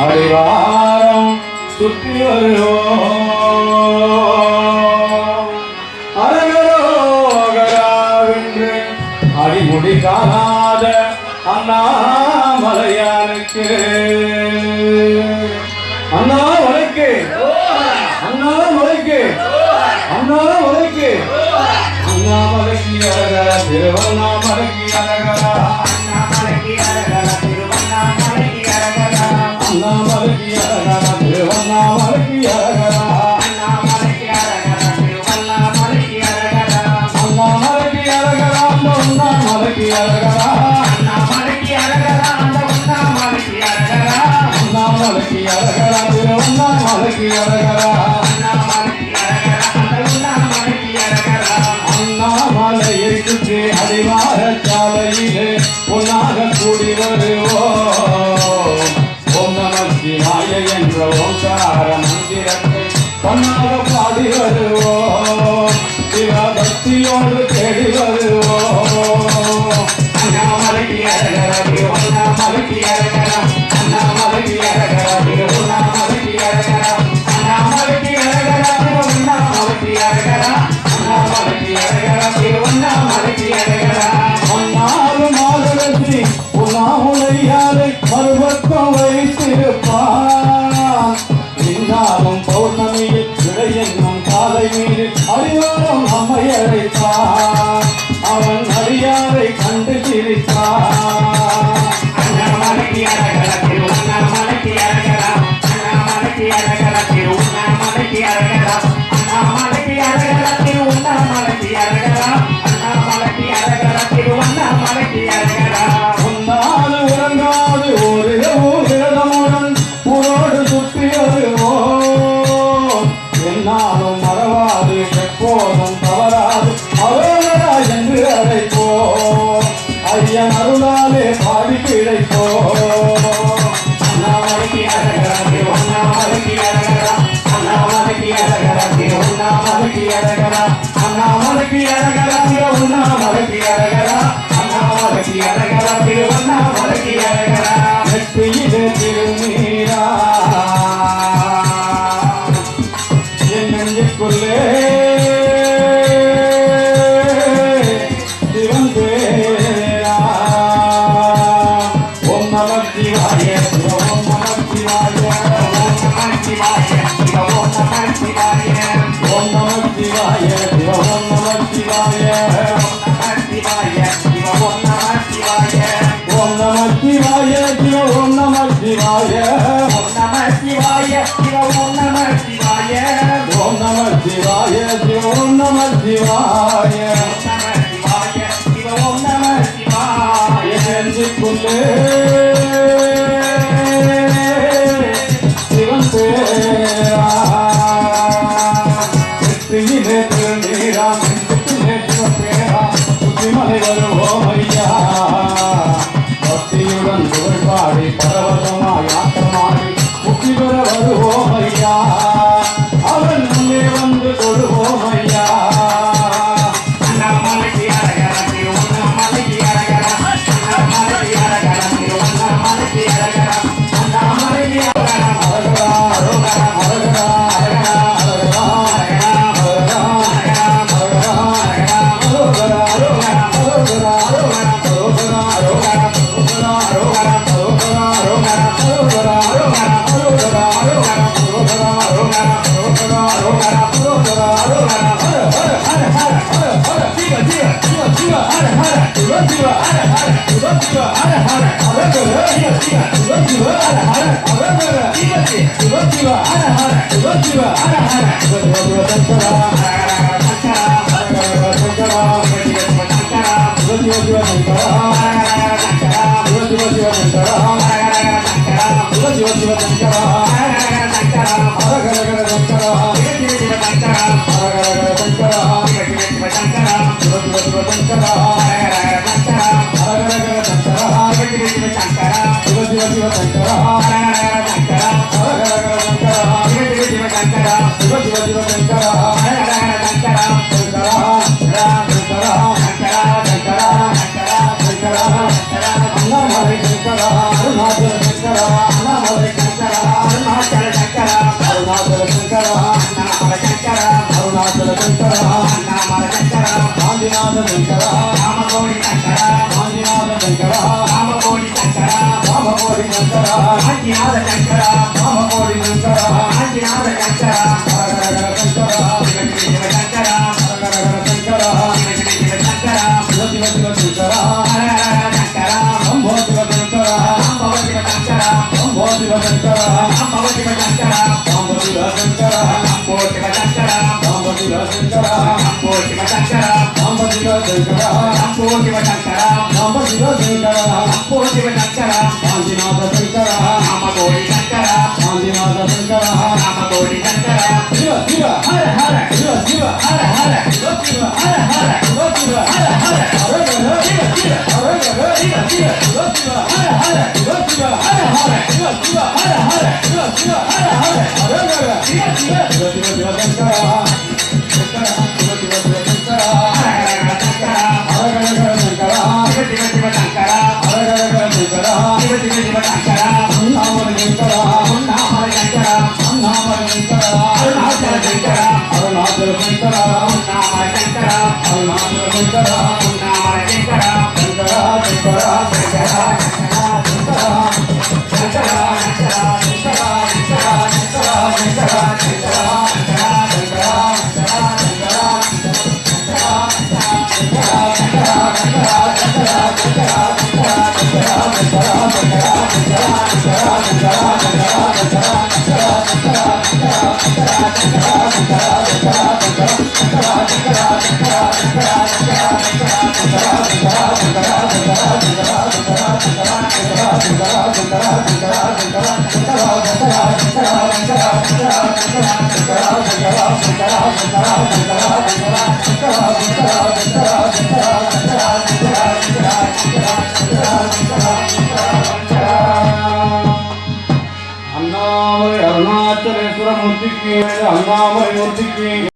அடிவாரம் சுற்றி வருவோம். அரகரோகராவென்று அடிமுடி காணாத அண்ணாமலையானுக்கு அண்ணாமலைக்கு அண்ணாமலைக்கு அண்ணாமலைக்கு. அண்ணாமலைக்கு திருவண்ணாமலை. அடிவார சாலையிலே பொன்னாக கூடி வருவோம் ஓம் நமக்கு மாய என்ற ஓங்கார மந்திரத்தை பொன்னாக பாடி வருவோம். சிவபக்தியோடு தேடி வருவோம். பௌர்ணமியில் விடை என்னும் காலை மீது அறிவாரம் அம்மையரைத்தான் அவன் அறியாரை கண்டு சிரித்தான் அண்ணாமலைக்கு அரகரா திருவண்ணாமலைக்கு அரகரா அண்ணாமலைக்கு அரகரா திருவண்ணாமலைக்கு அரகரா வெற்றியில சிவாய. ஓம் நம சிவாய. ஓம் நம சிவாய. ஓம் நம சிவாய. ஓம் நம சிவாய. ஓம் நம சிவாய. நெஞ்சுக்குள்ளே சிவன் பேர். శివ హర హర ఓ శివ హర హర శివ శివ శంకర రామకోడి చక్కర రామకోడి చక్కర రామకోడి చక్కర రామకోడి చక్కర శివ శంకర అంబవ శివ శంకర సాంబ శివ శంకర అంబో శివ శంకర సాంబ శివ శంకర అంబో శివ శంకర సాంబ శివ శంకర అంబో శివ శంకర సాంబ శివ శంకర అంబో శివ శంకర కాంతినాథ శంకర రామకోడి శంకర కాంతినాథ శంకర రామకోడి శంకర శివ శివ హర హర శివ శివ హర హర శివ శివ హర హర శివ శివ హర Viva! அண்ணாமலை அருணாச்சலேஸ்வர மூர்த்திக்கு அண்ணாமலை மூர்த்திக்கு